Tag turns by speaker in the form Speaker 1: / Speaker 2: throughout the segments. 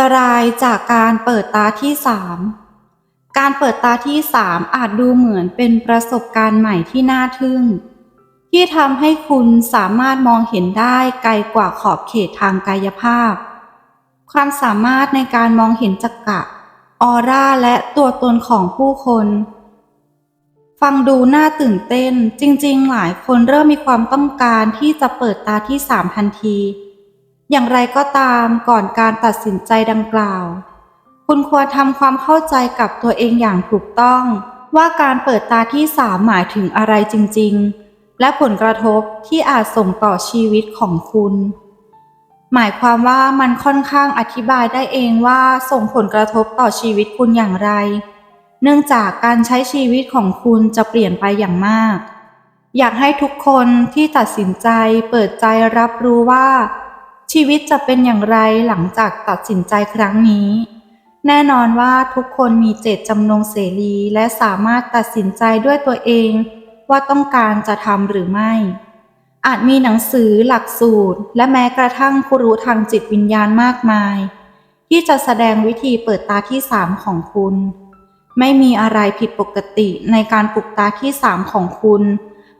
Speaker 1: ตรายจากการเปิดตาที่สามการเปิดตาที่สามอาจดูเหมือนเป็นประสบการณ์ใหม่ที่น่าทึ่ง ที่ทำให้คุณสามารถมองเห็นได้ไกลกว่าขอบเขตทางกายภาพ ความสามารถในการมองเห็นจักระออร่าและตัวตนของผู้คน ฟังดูน่าตื่นเต้น จริงๆ หลายคนเริ่มมีความต้องการที่จะเปิดตาที่สามทันที อย่างไรก็ตามก่อนการตัดสินใจดังกล่าว คุณควรทำความเข้าใจกับตัวเองอย่างถูกต้อง ว่าการเปิดตาที่สามหมายถึงอะไรจริง ๆ และผลกระทบที่อาจส่งต่อชีวิตของคุณ หมายความว่ามันค่อนข้างอธิบายได้เองว่าส่งผลกระทบต่อชีวิตคุณอย่างไร เนื่องจากการใช้ชีวิตของคุณจะเปลี่ยนไปอย่างมาก อยากให้ทุกคนที่ตัดสินใจเปิดใจรับรู้ว่า ชีวิตจะเป็นอย่างไรหลังจากตัดสินใจครั้งนี้ แน่นอนว่าทุกคนมีเจตจำนงเสรีและสามารถตัดสินใจด้วยตัวเอง ว่าต้องการจะทำหรือไม่ อาจมีหนังสือหลักสูตร และแม้กระทั่งผู้รู้ทางจิตวิญญาณมากมาย ที่จะแสดงวิธีเปิดตาที่สามของคุณ ไม่มีอะไรผิดปกติในการปลุกตาที่สามของคุณ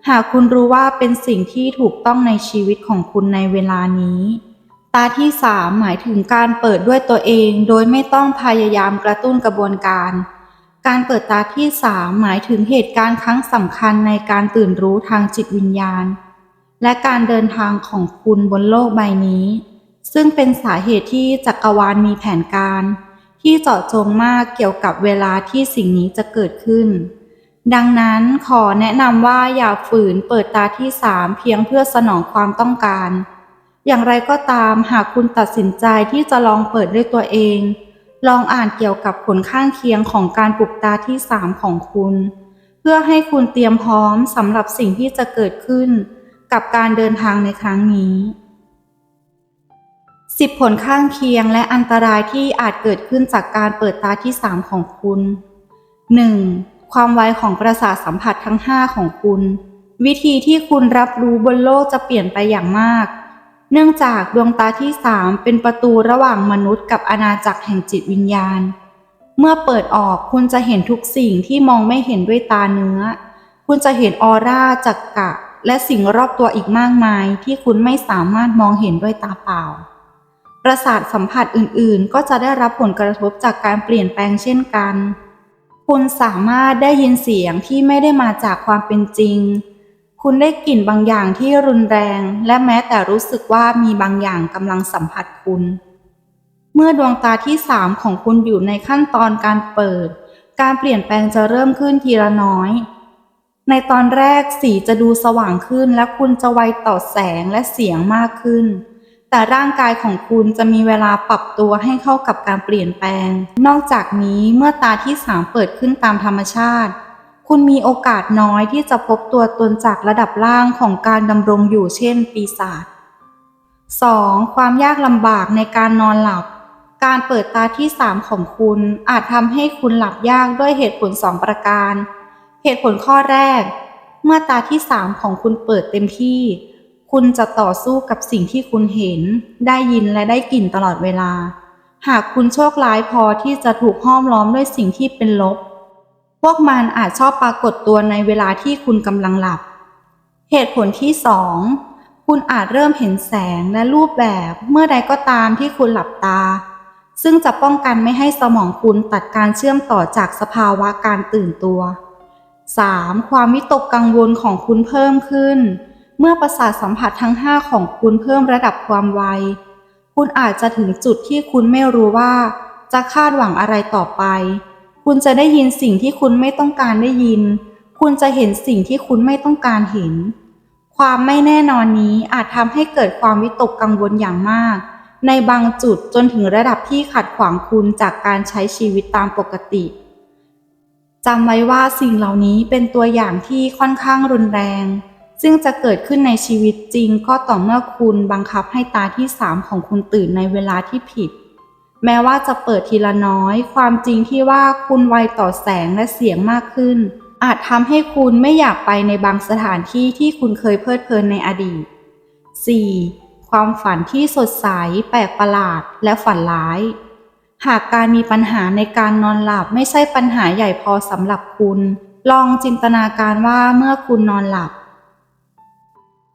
Speaker 1: หากคุณรู้ว่าเป็นสิ่งที่ถูกต้องในชีวิตของคุณในเวลานี้ ตาที่สามหมายถึงการเปิดด้วยตัวเอง โดยไม่ต้องพยายามกระตุ้นกระบวนการ การเปิดตาที่สามหมายถึงเหตุการณ์ครั้งสำคัญในการตื่นรู้ทางจิตวิญญาณ และการเดินทางของคุณบนโลกใบนี้ ซึ่งเป็นสาเหตุที่จักรวาลมีแผนการ ที่เจาะจงมากเกี่ยวกับเวลาที่สิ่งนี้จะเกิดขึ้น ดังนั้นขอแนะนำว่าอย่าฝืนเปิดตาที่สามเพียงเพื่อสนองความต้องการ อย่างไรก็ตามหากคุณตัดสินใจที่จะลองเปิดด้วยตัวเอง ลองอ่านเกี่ยวกับผลข้างเคียงของการปลุกตาที่สามของคุณ เพื่อให้คุณเตรียมพร้อมสำหรับสิ่งที่จะเกิดขึ้น กับการเดินทางในครั้งนี้ 10 ผลข้างเคียงและอันตรายที่อาจเกิดขึ้นจากการเปิดตาที่ 3 ของคุณ 1. ความไวของประสาทสัมผัสทั้ง 5 ของคุณ วิธีที่คุณรับรู้บนโลกจะเปลี่ยนไปอย่างมาก เนื่องจากดวงตาที่3เป็นประตูระหว่างมนุษย์กับอาณาจักรแห่งจิตวิญญาณ เมื่อเปิดออกคุณจะเห็นทุกสิ่งที่มองไม่เห็นด้วยตาเนื้อ คุณจะเห็นออร่าจักกะ และสิ่งรอบตัวอีกมากมาย ที่คุณไม่สามารถมองเห็นด้วยตาเปล่า ประสาทสัมผัสอื่นๆ ก็จะได้รับผลกระทบจากการเปลี่ยนแปลงเช่นกัน คุณสามารถได้ยินเสียงที่ไม่ได้มาจากความเป็นจริง คุณได้กลิ่นบางอย่างที่รุนแรง และแม้แต่รู้สึกว่ามีบางอย่างกำลังสัมผัสคุณ เมื่อดวงตาที่สามของคุณอยู่ในขั้นตอนการเปิด การเปลี่ยนแปลงจะเริ่มขึ้นทีละน้อย ในตอนแรกสีจะดูสว่างขึ้น และคุณจะไวต่อแสงและเสียงมากขึ้น แต่ร่างกายของคุณจะมีเวลาปรับตัวให้เข้ากับการเปลี่ยนแปลง นอกจากนี้เมื่อตาที่สามเปิดขึ้นตามธรรมชาติ คุณมีโอกาสน้อยที่จะพบตัวตนจากระดับล่างของการดำรงอยู่เช่น ปีศาจ 2. ความยากลำบากในการนอนหลับ การเปิดตาที่สามของคุณ อาจทำให้คุณหลับยากด้วยเหตุผลสองประการ เหตุผลข้อแรก เมื่อตาที่สามของคุณเปิดเต็มที่ คุณจะต่อสู้กับสิ่งที่คุณเห็น ได้ยินและได้กลิ่นตลอดเวลา หากคุณโชคร้ายพอที่จะถูกห้อมล้อมด้วยสิ่งที่เป็นลบ พวกมันอาจชอบปรากฏตัวในเวลาที่คุณกำลังหลับ เหตุผลที่สองคุณอาจเริ่มเห็นแสงและรูปแบบเมื่อใดก็ตามที่คุณหลับตา ซึ่งจะป้องกันไม่ให้สมองคุณตัดการเชื่อมต่อจากสภาวะการตื่นตัว 3. ความวิตกกังวลของคุณเพิ่มขึ้น เมื่อประสาทสัมผัสทั้ง 5 ของคุณเพิ่มระดับความไว คุณอาจจะถึงจุดที่คุณไม่รู้ว่า จะคาดหวังอะไรต่อไป คุณจะได้ยินสิ่งที่คุณไม่ต้องการได้ยิน คุณจะเห็นสิ่งที่คุณไม่ต้องการเห็น ความไม่แน่นอนนี้อาจทำให้เกิดความวิตกกังวลอย่างมาก ในบางจุดจนถึงระดับที่ขัดขวางคุณจากการใช้ชีวิตตามปกติจำไว้ว่าสิ่งเหล่านี้เป็นตัวอย่างที่ค่อนข้างรุนแรง ซึ่งจะเกิดขึ้นในชีวิตจริงก็ต่อเมื่อคุณบังคับให้ตาที่สามของคุณตื่นในเวลาที่ผิด แม้ว่าจะเปิดทีละน้อย ความจริงที่ว่าคุณไวต่อแสงและเสียงมากขึ้น อาจทำให้คุณไม่อยากไปในบางสถานที่ที่คุณเคยเพลิดเพลินในอดีต 4. ความฝันที่สดใส แปลกประหลาด และฝันร้าย หากการมีปัญหาในการนอนหลับไม่ใช่ปัญหาใหญ่พอสำหรับคุณ ลองจินตนาการว่าเมื่อคุณนอนหลับ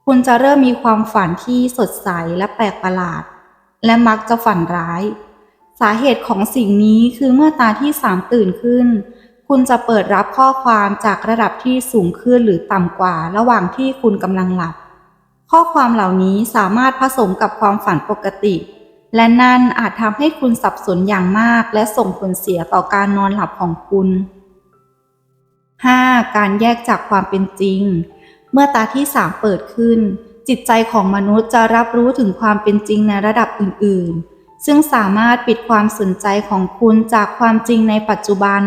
Speaker 1: คุณจะเริ่มมีความฝันที่สดใสและแปลกประหลาด และมักจะฝันร้าย สาเหตุของสิ่งนี้คือเมื่อตาที่สามตื่นขึ้น คุณจะเปิดรับข้อความจากระดับที่สูงขึ้นหรือต่ำกว่าระหว่างที่คุณกำลังหลับ ข้อความเหล่านี้สามารถผสมกับความฝันปกติ และนั่นอาจทำให้คุณสับสนอย่างมาก และส่งผลเสียต่อการนอนหลับของคุณ 5. การแยกจากความเป็นจริง เมื่อตาที่สามเปิดขึ้น จิตใจของมนุษย์จะรับรู้ถึงความเป็นจริงในระดับอื่นๆ ซึ่งสามารถปิดความสนใจของคุณจากความจริงในปัจจุบัน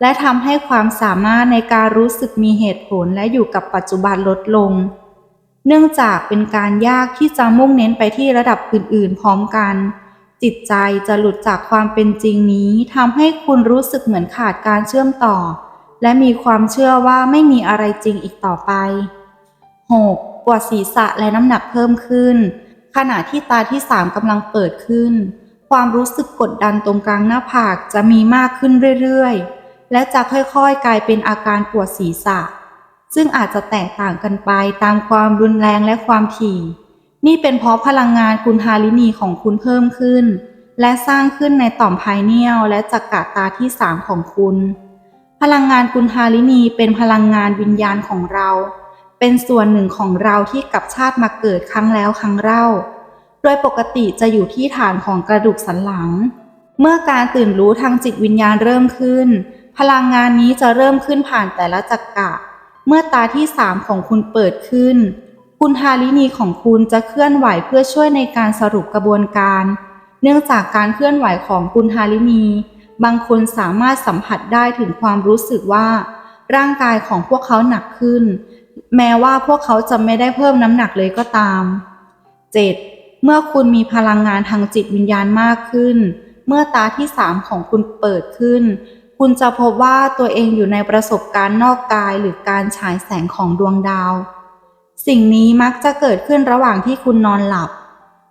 Speaker 1: และทำให้ความสามารถในการรู้สึกมีเหตุผลและอยู่กับปัจจุบันลดลง เนื่องจากเป็นการยากที่จะมุ่งเน้นไปที่ระดับอื่นๆ พร้อมกัน จิตใจจะหลุดจากความเป็นจริงนี้ทำให้คุณรู้สึกเหมือนขาดการเชื่อมต่อ และมีความเชื่อว่าไม่มีอะไรจริงอีกต่อไป 6. ปวดศีรษะและน้ำหนักเพิ่มขึ้น ขณะที่ตาที่สามกำลังเปิดขึ้น ความรู้สึกกดดันตรงกลางหน้าผากจะมีมากขึ้นเรื่อยๆ และจะค่อยๆ กลายเป็นอาการปวดศีรษะ ซึ่งอาจจะแตกต่างกันไปตามความรุนแรงและความถี่ นี่เป็นเพราะพลังงานคุณฮาลินีของคุณเพิ่มขึ้น และสร้างขึ้นในต่อมไพเนียลและจักระตาที่สามของคุณ พลังงานกุณฮาลินีเป็นพลังงานวิญญาณของเรา เป็นส่วนหนึ่งของเราที่กลับชาติมาเกิดครั้งแล้วครั้งเล่า โดยปกติจะอยู่ที่ฐานของกระดูกสันหลัง เมื่อการตื่นรู้ทางจิตวิญญาณเริ่มขึ้น พลังงานนี้จะเริ่มขึ้นผ่านแต่ละจักระเมื่อตาที่สามของคุณเปิดขึ้น คุณฮาลินีของคุณจะเคลื่อนไหวเพื่อช่วยในการสรุปกระบวนการ เนื่องจากการเคลื่อนไหวของคุณฮาลินี บางคนสามารถสัมผัสได้ถึงความรู้สึกว่า ร่างกายของพวกเขาหนักขึ้น แม้ว่าพวกเขาจะไม่ได้เพิ่มน้ำหนักเลยก็ตาม 7. เมื่อคุณมีพลังงานทางจิตวิญญาณมากขึ้น เมื่อตาที่สามของคุณเปิดขึ้น คุณจะพบว่าตัวเองอยู่ในประสบการณ์นอกกายหรือการฉายแสงของดวงดาว สิ่งนี้มักจะเกิดขึ้นระหว่างที่คุณนอนหลับ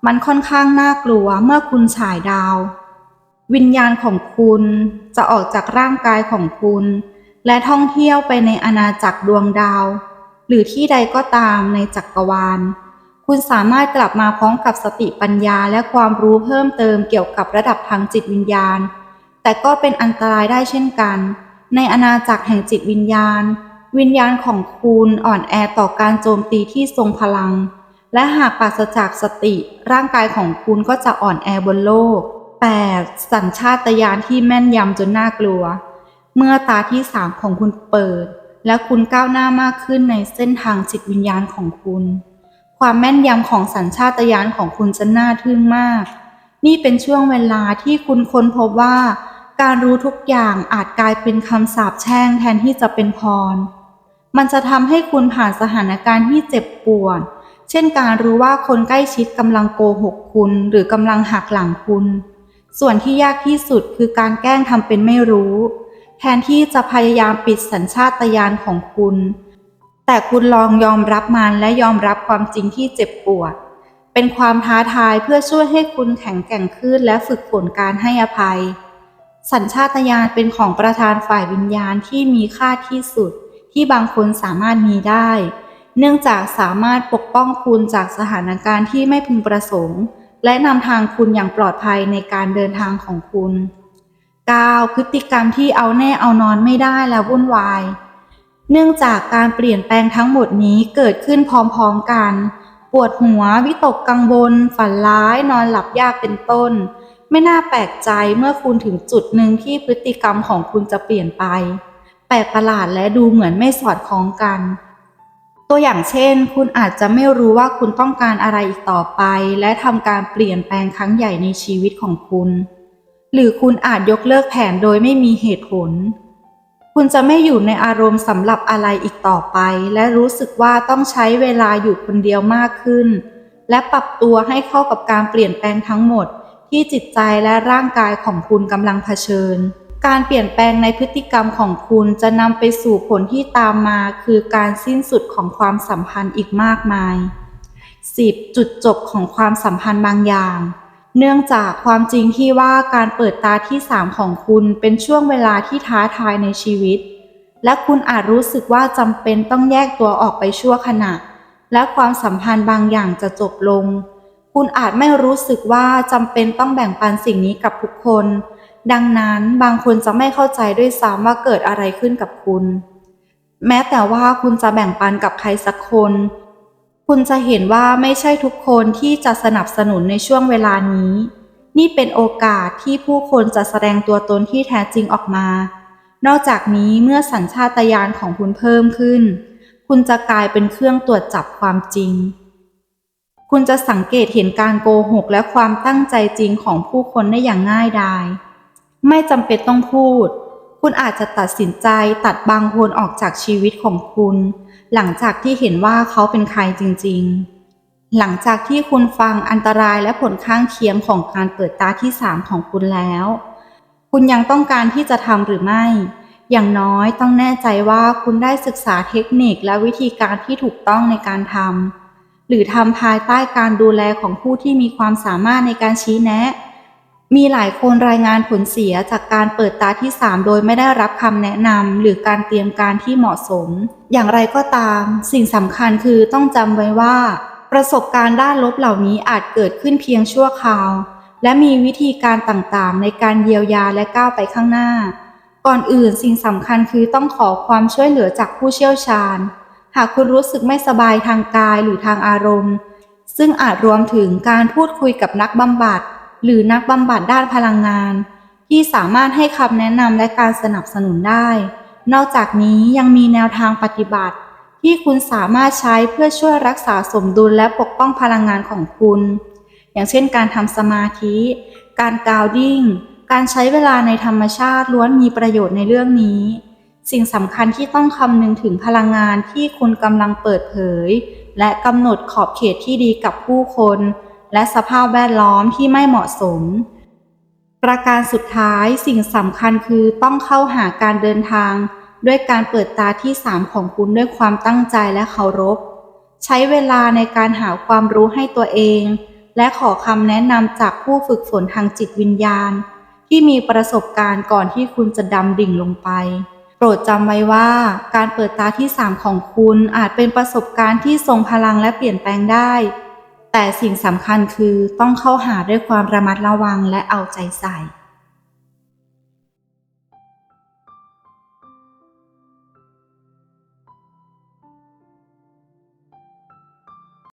Speaker 1: มันค่อนข้างน่ากลัวเมื่อคุณฉายดาว วิญญาณของคุณจะออกจากร่างกายของคุณ และท่องเที่ยวไปในอาณาจักรดวงดาว หรือที่ใดก็ตามในจักรวาล คุณสามารถกลับมาพร้อมกับสติปัญญาและความรู้เพิ่มเติมเกี่ยวกับระดับทางจิตวิญญาณ แต่ก็เป็นอันตรายได้เช่นกัน ในอาณาจักรแห่งจิตวิญญาณ วิญญาณของคุณอ่อนแอต่อการโจมตีที่ทรงพลัง และหากปราศจากสติร่างกายของคุณก็จะอ่อนแอบนโลก 8. สัญชาตญาณที่แม่นยำจนน่ากลัว เมื่อตาที่สามของคุณเปิด และคุณก้าวหน้ามากขึ้นในเส้นทางจิตวิญญาณของคุณ ความแม่นยำของสัญชาตญาณของคุณจะน่าทึ่งมาก นี่เป็นช่วงเวลาที่คุณค้นพบว่า การรู้ทุกอย่างอาจกลายเป็นคำสาปแช่งแทนที่จะเป็นพร มันจะทำให้คุณผ่านสถานการณ์ที่เจ็บปวด เช่นการรู้ว่าคนใกล้ชิดกำลังโกหกคุณ หรือกำลังหักหลังคุณ ส่วนที่ยากที่สุดคือการแกล้งทำเป็นไม่รู้ แทนที่จะพยายามปิดสัญชาตญาณของคุณ แต่คุณลองยอมรับมันและยอมรับความจริงที่เจ็บปวด เป็นความท้าทายเพื่อช่วยให้คุณแข็งแกร่งขึ้นและฝึกฝนการให้อภัย สัญชาตญาณเป็นของประธานฝ่ายวิญญาณที่มีค่าที่สุด ที่บางคนสามารถมีได้ เนื่องจากสามารถปกป้องคุณจากสถานการณ์ที่ไม่พึงประสงค์ และนำทางคุณอย่างปลอดภัยในการเดินทางของคุณ 9. พฤติกรรมที่เอาแน่เอานอนไม่ได้และวุ่นวาย เนื่องจากการเปลี่ยนแปลงทั้งหมดนี้เกิดขึ้นพร้อมๆกัน ปวดหัว วิตกกังวล ฝันร้าย นอนหลับยากเป็นต้น ไม่น่าแปลกใจเมื่อคุณถึงจุดหนึ่งที่พฤติกรรมของคุณจะเปลี่ยนไป แปลกประหลาดและดูเหมือนไม่สอดคล้องกัน ตัวอย่างเช่น คุณอาจจะไม่รู้ว่าคุณต้องการอะไรอีกต่อไป และทำการเปลี่ยนแปลงครั้งใหญ่ในชีวิตของคุณ หรือคุณอาจยกเลิกแผนโดยไม่มีเหตุผล คุณจะไม่อยู่ในอารมณ์สำหรับอะไรอีกต่อไป และรู้สึกว่าต้องใช้เวลาอยู่คนเดียวมากขึ้น และปรับตัวให้เข้ากับการเปลี่ยนแปลงทั้งหมด ที่จิตใจและร่างกายของคุณกำลังเผชิญ การเปลี่ยนแปลงในพฤติกรรมของคุณจะนำไปสู่ผลที่ตามมา คือการสิ้นสุดของความสัมพันธ์อีกมากมาย 10. จุดจบของความสัมพันธ์บางอย่าง เนื่องจากความจริงที่ว่าการเปิดตาที่สามของคุณเป็นช่วงเวลาที่ท้าทายในชีวิต และคุณอาจรู้สึกว่าจำเป็นต้องแยกตัวออกไปชั่วขณะ และความสัมพันธ์บางอย่างจะจบลง คุณอาจไม่รู้สึกว่าจำเป็นต้องแบ่งปันสิ่งนี้กับทุกคน ดังนั้นบางคนจะไม่เข้าใจด้วยซ้ำว่าเกิดอะไรขึ้นกับคุณ แม้แต่ว่าคุณจะแบ่งปันกับใครสักคน คุณจะเห็นว่าไม่ใช่ทุกคนที่จะสนับสนุนในช่วงเวลานี้ นี่เป็นโอกาสที่ผู้คนจะแสดงตัวตนที่แท้จริงออกมา นอกจากนี้เมื่อสัญชาตญาณของคุณเพิ่มขึ้น คุณจะกลายเป็นเครื่องตรวจจับความจริง คุณจะสังเกตเห็นการโกหกและความตั้งใจจริงของผู้คนได้อย่างง่ายดาย ไม่จำเป็นต้องพูด คุณอาจจะตัดสินใจตัดบางคนออกจากชีวิตของคุณ หลังจากที่เห็นว่าเขาเป็นใครจริงๆ หลังจากที่คุณฟังอันตรายและผลข้างเคียงของการเปิดตาที่สามของคุณแล้ว คุณยังต้องการที่จะทำหรือไม่ อย่างน้อยต้องแน่ใจว่าคุณได้ศึกษาเทคนิคและวิธีการที่ถูกต้องในการทำหรือทำภายใต้การดูแลของผู้ที่มีความสามารถในการชี้แนะ มีหลายคนรายงานผลเสียจากการเปิดตาที่ 3 โดยไม่ได้รับคำแนะนำหรือการเตรียมการที่เหมาะสม อย่างไรก็ตาม สิ่งสำคัญคือต้องจำไว้ว่า ประสบการณ์ด้านลบเหล่านี้อาจเกิดขึ้นเพียงชั่วคราว และมีวิธีการต่างๆ ในการเยียวยาและก้าวไปข้างหน้า ก่อนอื่นสิ่งสำคัญคือต้องขอความช่วยเหลือจากผู้เชี่ยวชาญ หากคุณรู้สึกไม่สบายทางกายหรือทางอารมณ์ ซึ่งอาจรวมถึงการพูดคุยกับนักบำบัด หรือนักบำบัดด้านพลังงาน ที่สามารถให้คำแนะนำและการสนับสนุนได้ นอกจากนี้ยังมีแนวทางปฏิบัติ ที่คุณสามารถใช้เพื่อช่วยรักษาสมดุลและปกป้องพลังงานของคุณ อย่างเช่นการทำสมาธิ การกาวดิ้ง การใช้เวลาในธรรมชาติล้วนมีประโยชน์ในเรื่องนี้สิ่งสำคัญที่ต้องคำนึงถึงพลังงานที่คุณกำลังเปิดเผย และกำหนดขอบเขตที่ดีกับผู้คน และสภาพแวดล้อมที่ไม่เหมาะสม ประการสุดท้ายสิ่งสำคัญคือต้องเข้าหาการเดินทาง ด้วยการเปิดตาที่สามของคุณด้วยความตั้งใจและเคารพ ใช้เวลาในการหาความรู้ให้ตัวเอง และขอคำแนะนำจากผู้ฝึกฝนทางจิตวิญญาณ ที่มีประสบการณ์ก่อนที่คุณจะดำดิ่งลงไปโปรดจำไว้ว่าการเปิดตาที่สามของคุณอาจเป็นประสบการณ์ที่ทรงพลังและเปลี่ยนแปลงได้ แต่สิ่งสำคัญคือต้องเข้าหาด้วยความระมัดระวังและเอาใจใส่